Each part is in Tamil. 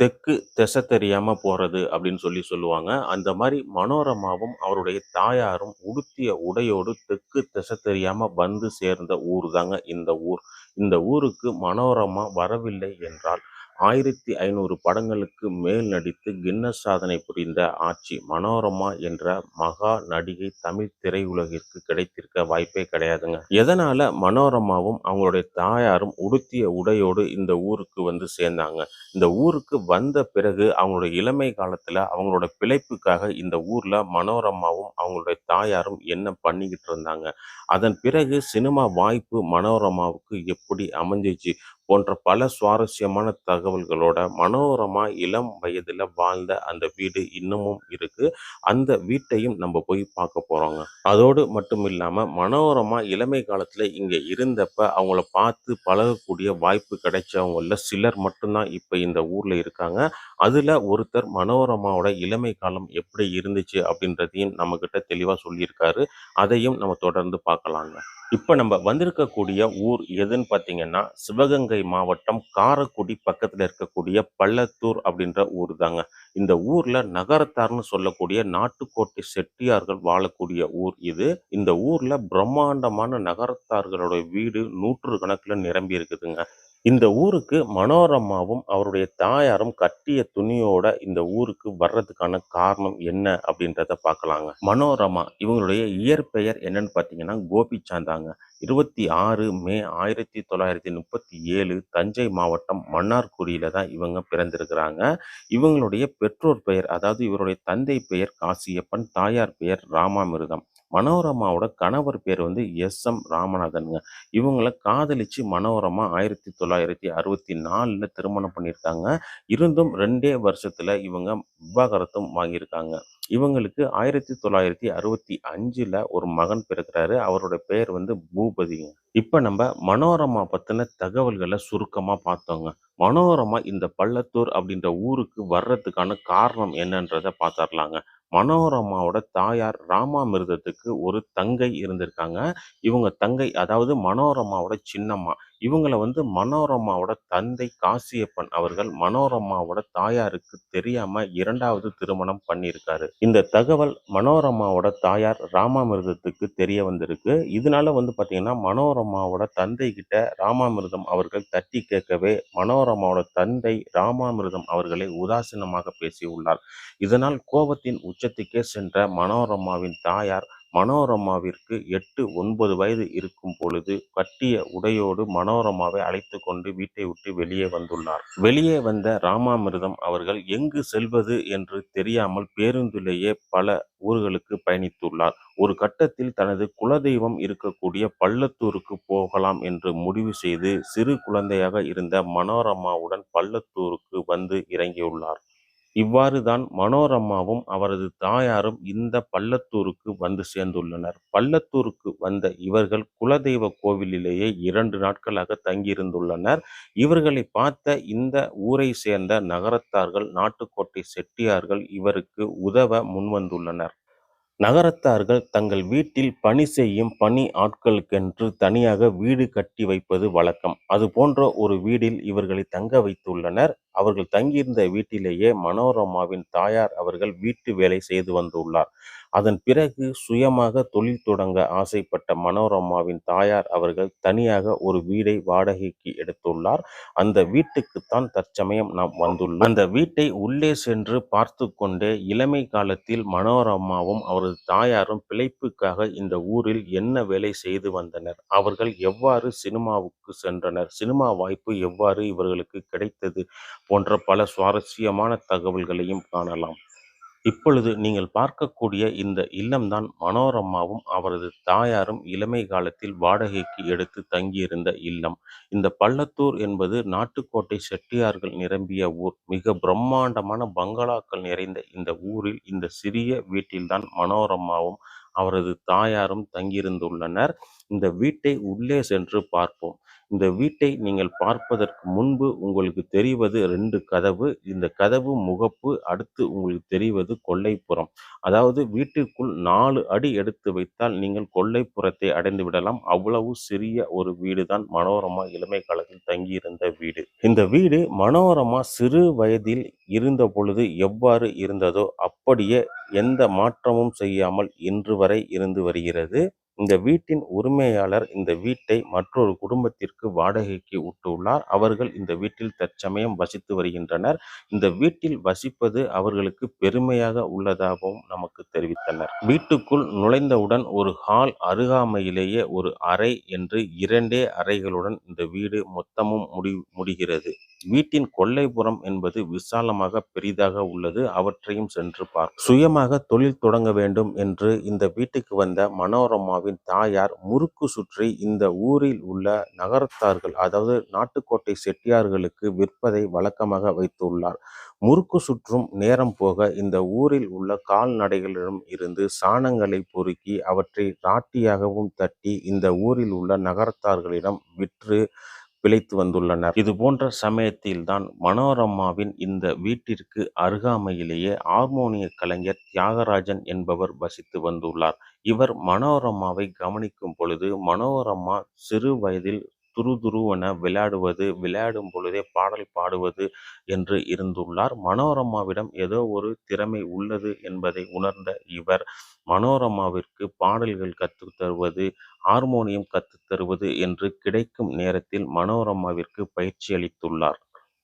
தெற்கு திசை தெரியாம போறது அப்படின்னு சொல்லி சொல்லுவாங்க. அந்த மாதிரி மனோரமாவும், அவருடைய தாயாரும் உடுத்திய உடையோடு தெற்கு திசை தெரியாம வந்து சேர்ந்த ஊர் தாங்க இந்த ஊர். இந்த ஊருக்கு மனோரமா வரவில்லை என்றால், 1500 படங்களுக்கு மேல் நடித்து கின்னஸ் சாதனை புரிந்த ஆட்சி மனோரமா என்ற மகா நடிகை தமிழ் திரையுலகிற்கு கிடைத்திருக்க வாய்ப்பே கிடையாதுங்க. எதனால மனோரமாவும், அவங்களுடைய தாயாரும் உடுத்திய உடையோடு இந்த ஊருக்கு வந்து சேர்ந்தாங்க? இந்த ஊருக்கு வந்த பிறகு அவங்களுடைய இளமை காலத்துல அவங்களோட பிழைப்புக்காக இந்த ஊர்ல மனோரமாவும், அவங்களுடைய தாயாரும் என்ன பண்ணிக்கிட்டு இருந்தாங்க? அதன் பிறகு சினிமா வாய்ப்பு மனோரமாவுக்கு எப்படி அமைஞ்சிச்சு போன்ற பல சுவாரஸ்யமான தகவல்களோட மனோரமா இளம் வயதுல வாழ்ந்த அந்த வீடு இன்னமும் இருக்கு. அந்த வீட்டையும் நம்ம போய் பார்க்க போறோங்க. அதோடு மட்டும் இல்லாம மனோரமா இளமை காலத்துல இங்க இருந்தப்ப அவங்கள பார்த்து பழகக்கூடிய வாய்ப்பு கிடைச்சவங்கள்ல சிலர் மட்டும்தான் இப்போ இப்ப இந்த ஊர்ல இருக்காங்க. அதுல ஒருத்தர் மனோரமாவோட இளமை காலம் எப்படி இருந்துச்சு? அப்படின்றதையும் நம்மக்கிட்ட தெளிவா சொல்லியிருக்காரு. அதையும் நம்ம தொடர்ந்து பார்க்கலாங்க. இப்ப நம்ம வந்திருக்கக்கூடிய ஊர் எதுன்னு பார்த்தீங்கன்னா, சிவகங்கை மாவட்டம் காரக்குடி பக்கத்துல இருக்கக்கூடிய பள்ளத்தூர் அப்படின்ற ஊர் தாங்க. இந்த ஊர்ல நகரத்தார்னு சொல்லக்கூடிய நாட்டுக்கோட்டை செட்டியார்கள் வாழக்கூடிய ஊர் இது. இந்த ஊர்ல பிரம்மாண்டமான நகரத்தார்களுடைய வீடு நூற்று கணக்கில் நிரம்பி இருக்குதுங்க. இந்த ஊருக்கு மனோரமாவும், அவருடைய தாயாரும் கட்டிய துணியோட இந்த ஊருக்கு வர்றதுக்கான காரணம் என்ன? அப்படின்றத பார்க்கலாங்க. மனோரமா இவங்களுடைய இயற்பெயர் என்னன்னு பார்த்தீங்கன்னா, கோபிச்சாந்தாங்க. 26 மே 1937 தஞ்சை மாவட்டம் மன்னார்குடியில தான் இவங்க பிறந்திருக்கிறாங்க. இவங்களுடைய பெற்றோர் பெயர் அதாவது இவருடைய தந்தை பெயர் காசியப்பன், தாயார் பெயர் ராமாமிருதம் மனோரமாவோட கணவர் பேர் வந்து எஸ். எம். ராமநாதனுங்க. இவங்களை காதலிச்சு மனோரமா 1964ல திருமணம் பண்ணியிருக்காங்க. இருந்தும் ரெண்டே வருஷத்தில் இவங்க விவாகரத்தும் வாங்கியிருக்காங்க. இவங்களுக்கு 1965ல ஒரு மகன் பிறக்கிறாரு. அவரோட பெயர் வந்து பூபதிங்க. இப்போ நம்ம மனோரமா பற்றின தகவல்களை சுருக்கமாக பார்த்தோங்க. மனோரமா இந்த பள்ளத்தூர் அப்படின்ற ஊருக்கு வர்றதுக்கான காரணம் என்னன்றதை பார்த்துரலாங்க. மனோரமாவோட தாயார் ராமாமிர்தத்துக்கு ஒரு தங்கை இருந்திருக்காங்க. இவங்க தங்கை அதாவது மனோரமாவோட சின்னம்மா. இவங்களை வந்து மனோரமாவோட தந்தை காசியப்பன் அவர்கள் மனோரமாவோட தாயாருக்கு தெரியாம இரண்டாவது திருமணம் பண்ணியிருக்காரு. இந்த தகவல் மனோரமாவோட தாயார் ராமாமிர்தத்துக்கு தெரிய வந்திருக்கு. இதனால வந்து பாத்தீங்கன்னா மனோரமாவோட தந்தை கிட்ட ராமாமிர்தம் அவர்கள் தட்டி கேட்கவே, மனோரமாவோட தந்தை ராமாமிர்தம் அவர்களை உதாசீனமாக பேசியுள்ளார். இதனால் கோபத்தின் உச்சத்துக்கே சென்ற மனோரமாவின் தாயார், மனோரமாவிற்கு 8, 9 வயது இருக்கும் பொழுது கட்டிய உடையோடு மனோரமாவை அழைத்து கொண்டு வீட்டை விட்டு வெளியே வந்துள்ளார். வெளியே வந்த ராமாமிர்தம் அவர்கள் எங்கு செல்வது என்று தெரியாமல் பேருந்திலேயே பல ஊர்களுக்கு பயணித்துள்ளார். ஒரு கட்டத்தில் தனது குலதெய்வம் இருக்கக்கூடிய பள்ளத்தூருக்கு போகலாம் என்று முடிவு செய்து, சிறு குழந்தையாக இருந்த மனோரமாவுடன் பள்ளத்தூருக்கு வந்து இறங்கியுள்ளார். இவ்வாறு தான் மனோரம்மாவும் அவரது தாயாரும் இந்த பள்ளத்தூருக்கு வந்து சேர்ந்துள்ளனர். பள்ளத்தூருக்கு வந்த இவர்கள் குலதெய்வ கோவிலிலேயே இரண்டு நாட்களாக தங்கியிருந்துள்ளனர். இவர்களை பார்த்த இந்த ஊரை சேர்ந்த நகரத்தார்கள், நாட்டுக்கோட்டை செட்டியார்கள் இவருக்கு உதவ முன்வந்துள்ளனர். நகரத்தார்கள் தங்கள் வீட்டில் பணி செய்யும் பணி ஆட்களுக்கென்று தனியாக வீடு கட்டி வைப்பது வழக்கம். அது போன்ற ஒரு வீடில் இவர்களை தங்க வைத்துள்ளனர். அவர்கள் தங்கியிருந்த வீட்டிலேயே மனோரமாவின் தாயார் அவர்கள் வீட்டு வேலை செய்து வந்துள்ளார். அதன் பிறகு சுயமாக தொழில் தொடங்க ஆசைப்பட்ட மனோரமாவின் தாயார் அவர்கள் தனியாக ஒரு வீடை வாடகைக்கு எடுத்துள்ளார். அந்த வீட்டுக்குத்தான் தற்சமயம் நாம் வந்துள்ளோம். அந்த வீட்டை உள்ளே சென்று பார்த்து கொண்டே இளமை காலத்தில் மனோரமாவும், அவரது தாயாரும் பிழைப்புக்காக இந்த ஊரில் என்ன வேலை செய்து வந்தனர்? அவர்கள் எவ்வாறு சினிமாவுக்கு சென்றனர்? சினிமா வாய்ப்பு எவ்வாறு இவர்களுக்கு கிடைத்தது? போன்ற பல சுவாரஸ்யமான தகவல்களையும் காணலாம். இப்பொழுது நீங்கள் பார்க்கக்கூடிய இந்த இல்லம்தான் மனோரம்மாவும் அவரது தாயாரும் இளமை காலத்தில் வாடகைக்கு எடுத்து தங்கியிருந்த இல்லம். இந்த பள்ளத்தூர் என்பது நாட்டுக்கோட்டை செட்டியார்கள் நிரம்பிய ஊர். மிக பிரம்மாண்டமான பங்களாக்கள் நிறைந்த இந்த ஊரில் இந்த சிறிய வீட்டில்தான் மனோரம்மாவும் அவரது தாயாரும் தங்கியிருந்துள்ளனர். இந்த வீட்டை உள்ளே சென்று பார்ப்போம். இந்த வீட்டை நீங்கள் பார்ப்பதற்கு முன்பு உங்களுக்கு தெரிவது ரெண்டு கதவு. இந்த கதவு முகப்பு அடுத்து உங்களுக்கு தெரிவது கொல்லைப்புறம். அதாவது வீட்டிற்குள் நாலு அடி எடுத்து வைத்தால் நீங்கள் கொல்லைப்புறத்தை அடைந்து விடலாம். அவ்வளவு சிறிய ஒரு வீடு தான் மனோரமா இளமை காலத்தில் தங்கியிருந்த வீடு. இந்த வீடு மனோரமா சிறு வயதில் இருந்த பொழுது எவ்வாறு இருந்ததோ அப்படியே எந்த மாற்றமும் செய்யாமல் இன்று வரை இருந்து வருகிறது. இந்த வீட்டின் உரிமையாளர் இந்த வீட்டை மற்றொரு குடும்பத்திற்கு வாடகைக்கு விட்டுள்ளார். அவர்கள் இந்த வீட்டில் தற்சமயம் வசித்து வருகின்றனர். இந்த வீட்டில் வசிப்பது அவர்களுக்கு பெருமையாக உள்ளதாகவும் நமக்கு தெரிவித்தனர். வீட்டுக்குள் நுழைந்தவுடன் ஒரு ஹால், அருகாமையிலேயே ஒரு அறை என்று இரண்டே அறைகளுடன் இந்த வீடு மொத்தமும் முடி முடிகிறது. வீட்டின் கொல்லைப்புறம் என்பது விசாலமாக பெரிதாக உள்ளது. அவற்றையும் சென்று பார் சுயமாக தொழில் தொடங்க வேண்டும் என்று இந்த வீட்டுக்கு வந்த மனோரமாவின் தாயார் முறுக்கு சுற்றி இந்த ஊரில் உள்ள நகரத்தார்கள் அதாவது நாட்டுக்கோட்டை செட்டியார்களுக்கு விற்பதை வழக்கமாக வைத்துள்ளார். முறுக்கு சுற்றும் நேரம் போக இந்த ஊரில் உள்ள கால்நடைகளிடம் இருந்து சாணங்களை பொறுக்கி அவற்றை ராட்டியாகவும் தட்டி இந்த ஊரில் உள்ள நகரத்தார்களிடம் விற்று பிழைத்து வந்துள்ளனர். இது போன்ற சமயத்தில்தான் மனோரம்மாவின் இந்த வீட்டிற்கு அருகாமையிலேயே ஹார்மோனிய கலைஞர் தியாகராஜன் என்பவர் வசித்து வந்துள்ளார். இவர் மனோரம்மாவை கவனிக்கும் பொழுது மனோரம்மா சிறு வயதில் துரு துருவென விளையாடுவது, விளையாடும் பொழுதே பாடல் பாடுவது என்று இருந்துள்ளார். மனோரமாவிடம் ஏதோ ஒரு திறமை உள்ளது என்பதை உணர்ந்த இவர் மனோரமாவிற்கு பாடல்கள் கற்றுத் தருவது, ஆர்மோனியம் கற்றுத் தருவது என்று கிடைக்கும் நேரத்தில் மனோரமாவிற்கு பயிற்சி அளித்துள்ளார்.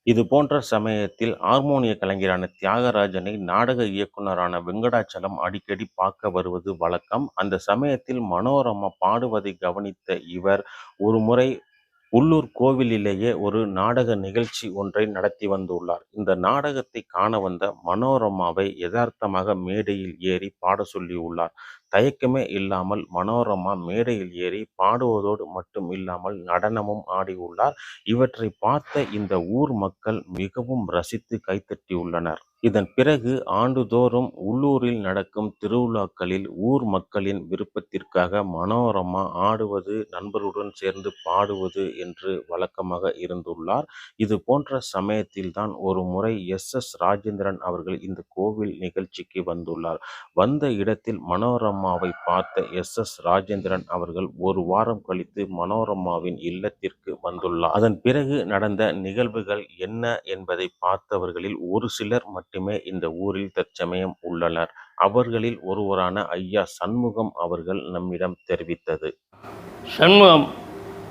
இது போன்ற சமயத்தில் ஆர்மோனிய கலைஞரான தியாகராஜனை நாடக இயக்குனரான வெங்கடாச்சலம் அடிக்கடி பார்க்க வருவது வழக்கம். அந்த சமயத்தில் மனோரமா பாடுவதை கவனித்த இவர் ஒருமுறை உள்ளூர் கோவிலிலேயே ஒரு நாடக நிகழ்ச்சி ஒன்றை நடத்தி வந்துள்ளார். இந்த நாடகத்தை காண வந்த மனோரமாவை யதார்த்தமாக மேடையில் ஏறி பாட சொல்லியுள்ளார். தயக்கமே இல்லாமல் மனோரமா மேடையில் ஏறி பாடுவதோடு மட்டும் இல்லாமல் நடனமும் ஆடியுள்ளார். இவற்றை பார்த்த இந்த ஊர் மக்கள் மிகவும் ரசித்து கைதட்டியுள்ளனர். இதன் பிறகு ஆண்டுதோறும் உள்ளூரில் நடக்கும் திருவிழாக்களில் ஊர் மக்களின் விருப்பத்திற்காக மனோரமா ஆடுவது, நண்பருடன் சேர்ந்து பாடுவது என்று வழக்கமாக இருந்துள்ளார். இது போன்ற சமயத்தில்தான் ஒருமுறை எஸ். எஸ். ராஜேந்திரன் அவர்கள் இந்த கோவில் நிகழ்ச்சிக்கு வந்துள்ளார். வந்த இடத்தில் மனோரமாவை பார்த்த எஸ். எஸ். ராஜேந்திரன் அவர்கள் ஒரு வாரம் கழித்து மனோரமாவின் இல்லத்திற்கு வந்துள்ளார். அதன் பிறகு நடந்த நிகழ்வுகள் என்ன என்பதை பார்த்தவர்களில் ஒரு சிலர் மட்டுமே இந்த ஊரில் தற்சமயம் உள்ளனர். அவர்களில் ஒருவரான ஐயா சண்முகம் அவர்கள் நம்மிடம் தெரிவித்தது. சண்முகம்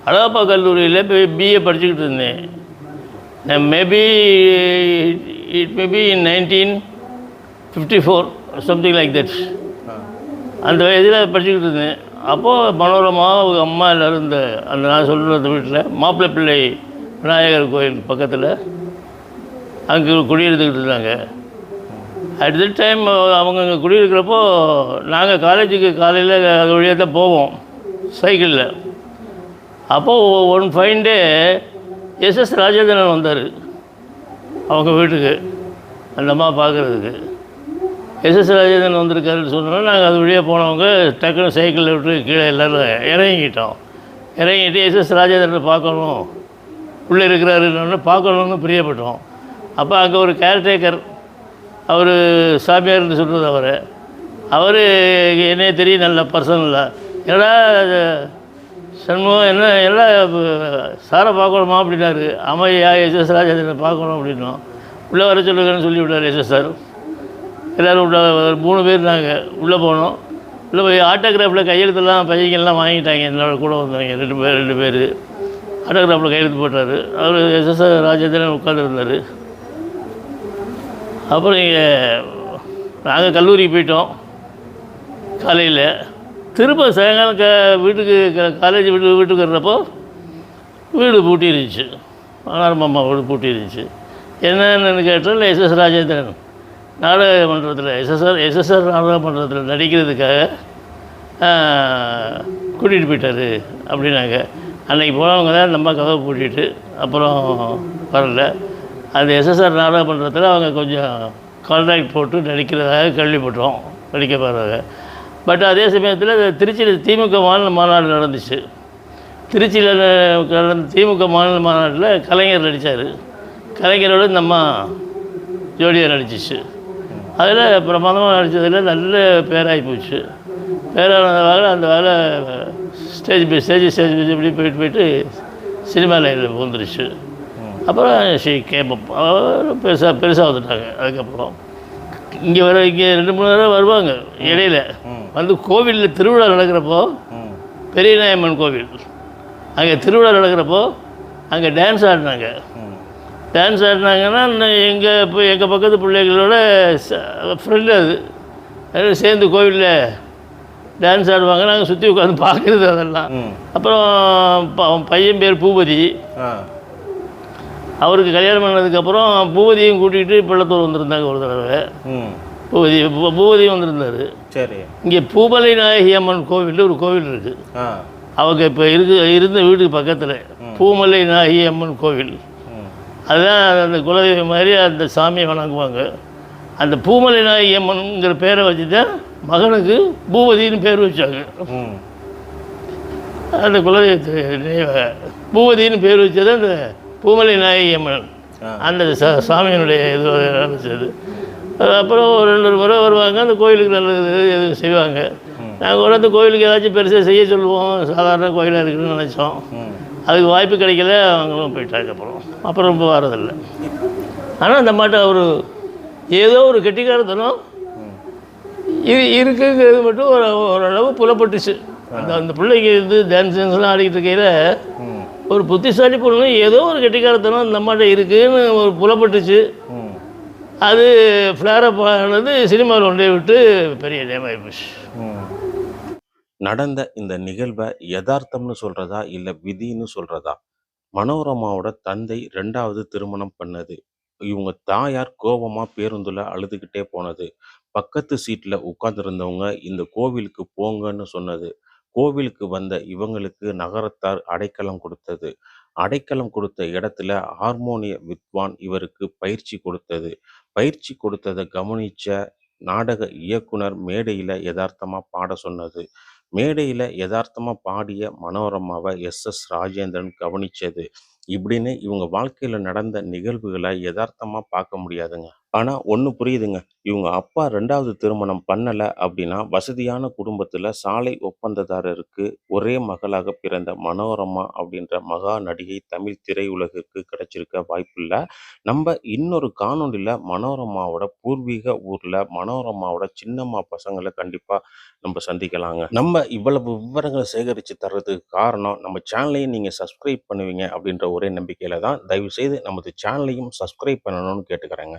அழகப்பா கல்லூரியில் பிஏ படிச்சுக்கிட்டு இருந்தேன் maybe it maybe in nineteen fifty four something like that அந்த வயதில் படிச்சுக்கிட்டு இருந்தேன். அப்போது மனோரமா அவங்க அம்மா எல்லோரும் இந்த அந்த நான் சொல்கிற அந்த வீட்டில் மாப்பிள்ளை பிள்ளை விநாயகர் கோயில் பக்கத்தில் அங்கே குடியிருந்துக்கிட்டு இருந்தாங்க. அட் த டைம் அவங்க அங்கே குடியிருக்கிறப்போ நாங்கள் காலேஜுக்கு காலையில் அது வழியாக தான் போவோம் சைக்கிளில். அப்போது one fine day SS Rajendran வந்தார் அவங்க வீட்டுக்கு அந்த அம்மா பார்க்குறதுக்கு எஸ்எஸ் ராஜேந்திரன் வந்திருக்காருன்னு சொன்னோன்னா நாங்கள் அது வழியாக போனவங்க டக்குனு சைக்கிளில் விட்டு கீழே எல்லோரும் இறங்கிட்டோம் இறங்கிட்டு எஸ்எஸ் ராஜேந்திரனை பார்க்கணும். உள்ளே இருக்கிறாருன்னு பார்க்கணுன்னு பிரியப்பட்டோம். அப்போ அங்கே ஒரு கேர்டேக்கர் அவர் சாமியார்னு சொல்கிறது அவர். அவர் என்னைய தெரியும் நல்ல பர்சனில் என்னடா சண்முகம் என்ன எல்லாம் சாரை பார்க்கணுமா அப்படின்னாரு. அமையா எஸ்எஸ் ராஜேந்திரனை பார்க்கணும் அப்படின்னோம். உள்ளே வர சொல்லுங்கன்னு சொல்லி விட்டார் எஸ்எஸ் சார். எல்லோரும் உள்ள மூணு பேர் நாங்கள் உள்ளே போனோம். உள்ளே போய் ஆட்டோகிராஃபில் கையெழுத்துலாம் பையங்கள்லாம் வாங்கிட்டாங்க. என்னோட கூட வந்தவங்க ரெண்டு பேர் ரெண்டு பேர். ஆட்டோகிராஃபில் கையெழுத்து போட்டார். அவர் எஸ்எஸ் ராஜேந்திரன் உட்காந்துருந்தார் அப்புறம் இங்கே நாங்கள் கல்லூரிக்கு போயிட்டோம். காலையில். திரும்ப சாயங்காலம் க வீட்டுக்கு க காலேஜ் வீட்டு வீட்டுக்கு வர்றப்போ வீடு பூட்டி இருந்துச்சு ஆனார் வீடு பூட்டி இருந்துச்சு என்னென்னு கேட்டால் எஸ்எஸ் ராஜேந்திரன். நாடக மன்றத்தில் எஸ்எஸ்ஆர் எஸ்எஸ்ஆர் நாடகமன்றத்தில் நடிக்கிறதுக்காக கூட்டிகிட்டு போயிட்டார் அப்படின்னாங்க. அன்றைக்கி போனவங்க தான் நம்ம கதவை பூட்டிட்டு அப்புறம் வரல. அந்த எஸ்எஸ்ஆர் நாடகமன்றத்தில் அவங்க கொஞ்சம் கான்ட்ராக்ட் போட்டு நடிக்கிறதாக கேள்விப்பட்டோம் நடிக்க போகிறாங்க பட் அதே சமயத்தில் திருச்சியில் திமுக மாநில மாநாடு நடந்துச்சு. திருச்சியில் நடந்த திமுக மாநில மாநாட்டில் கலைஞர் நடித்தார் கலைஞரோட நம்ம ஜோடியாக நடிச்சிச்சு. அதில் பிரமாதமாக நடித்ததில் நல்ல பேராகி போச்சு. பேரானதாக அந்த வேலை stage by stage stage by இப்படி போயிட்டு போயிட்டு சினிமா லைனில் வந்துருச்சு அப்புறம் ஸ்ரீ கேபப் பெருசாக பெருசாக வந்துட்டாங்க. அதுக்கப்புறம் இங்கே வர இங்கே ரெண்டு மூணு தடவை வருவாங்க இடையில. வந்து கோவிலில் திருவிழா நடக்கிறப்போ பெரிய நாயம்மன் கோவில். அங்கே திருவிழா நடக்கிறப்போ அங்கே டான்ஸ் ஆடினாங்க. டான்ஸ் ஆடினாங்கன்னா எங்கள் இப்போ எங்கள் பக்கத்து பிள்ளைகளோட ஃப்ரெண்டு அது. அது சேர்ந்து கோவிலில் டான்ஸ் ஆடுவாங்க. நாங்கள் சுற்றி உட்காந்து பார்க்குறது அதெல்லாம். அப்புறம் பையன் பேர் பூபதி. அவருக்கு கல்யாணம் பண்ணதுக்கப்புறம் பூபதியும் கூட்டிகிட்டு பள்ளத்தூர் வந்திருந்தாங்க ஒரு தடவை. பூபதி பூ- பூபதியும் வந்திருந்தார். சரி. இங்கே பூமலை நாயகி அம்மன் கோவில் ஒரு கோவில் இருக்குது அவங்க இப்போ இருக்கு இருந்த வீட்டுக்கு பக்கத்தில். பூமலை நாயகி அம்மன் கோவில். அதுதான் அந்த குலதெய்வம் மாதிரி அந்த சாமியை வணங்குவாங்க. அந்த பூமலை நாயகி அம்மன்ங்கிற பேரை வச்சு தான் மகனுக்கு பூபதின்னு பேர் வச்சாங்க. அந்த குலதெய்வத்தை நினைவாக பூபதின்னு பேர் வச்சது அந்த பூமலை நாயகி அம்மன் அந்த ச சாமியினுடைய இது ஆரம்பிச்சது. அது அப்புறம் ஒரு ரெண்டு முறை வருவாங்க அந்த கோயிலுக்கு நல்லது எதுவும் செய்வாங்க. நாங்கள் கூட அந்த கோயிலுக்கு ஏதாச்சும் பெருசாக செய்ய சொல்லுவோம். சாதாரண கோயிலாக இருக்குன்னு நினச்சோம். அதுக்கு வாய்ப்பு கிடைக்கல அவங்களும் போயிட்டாங்க அப்புறம் அப்புறம் ரொம்ப வரதில்லை ஆனால் அந்த மாட்டை அவர் ஏதோ ஒரு கெட்டிக்காரத்தனம் இது இருக்குங்கிறது மட்டும் ஒரு ஓரளவு புலப்பட்டுச்சு. அந்த அந்த பிள்ளைக்கு இது டான்ஸ் டான்ஸ்லாம் ஆடிக்கிட்டு இருக்கையில் ஒரு புத்திசாலி பொண்ணு ஏதோ ஒரு கெட்டிக்காரத்தனம் இந்த அம்மாட்ட இருக்குன்னு ஒரு புலப்பட்டுச்சு. அது ஃப்ளாரப் ஆனது சினிமாவில் ஒன்றே விட்டு பெரிய நேம் ஆகிப்போச்சு நடந்த இந்த நிகழ்வை யதார்த்தம்னு சொல்றதா இல்ல விதின்னு சொல்றதா? மனோரமாவோட தந்தை ரெண்டாவது திருமணம் பண்ணது. இவங்க தாயார் கோபமா பேருந்துல அழுதுகிட்டே போனது. பக்கத்து சீட்ல உட்கார்ந்துருந்தவங்க இந்த கோவிலுக்கு போங்கன்னு சொன்னது. கோவிலுக்கு வந்த இவங்களுக்கு நகரத்தார் அடைக்கலம் கொடுத்தது. அடைக்கலம் கொடுத்த இடத்துல ஹார்மோனிய வித்வான் இவருக்கு பயிற்சி கொடுத்தது. பயிற்சி கொடுத்ததை கவனிச்ச நாடக இயக்குனர் மேடையில யதார்த்தமா பாட சொன்னது. மேடையில யதார்த்தமாக பாடிய மனோரமாவை எஸ். எஸ். ராஜேந்திரன் கவனிச்சது. இப்படின்னு இவங்க வாழ்க்கையில நடந்த நிகழ்வுகளை யதார்த்தமாக பார்க்க முடியாதுங்க. ஆனால் ஒன்று புரியுதுங்க. இவங்க அப்பா ரெண்டாவது திருமணம் பண்ணலை அப்படின்னா வசதியான குடும்பத்தில் சாலை ஒப்பந்ததாரருக்கு ஒரே மகளாக பிறந்த மனோரமா அப்படின்ற மகா நடிகை தமிழ் திரையுலகிற்கு கிடைச்சிருக்க வாய்ப்பில்லை. நம்ம இன்னொரு காணொலியில் மனோரமாவோட பூர்வீக ஊரில் மனோரமாவோட சின்னம்மா பசங்களை கண்டிப்பாக நம்ம சந்திக்கலாங்க. நம்ம இவ்வளவு விவரங்களை சேகரித்து தர்றதுக்கு காரணம் நம்ம சேனலையும் நீங்கள் சப்ஸ்கிரைப் பண்ணுவீங்க அப்படின்ற ஒரே நம்பிக்கையில் தான் தயவு செய்து நமது சேனலையும் சப்ஸ்கிரைப் பண்ணணும்னு கேட்டுக்கிறேங்க.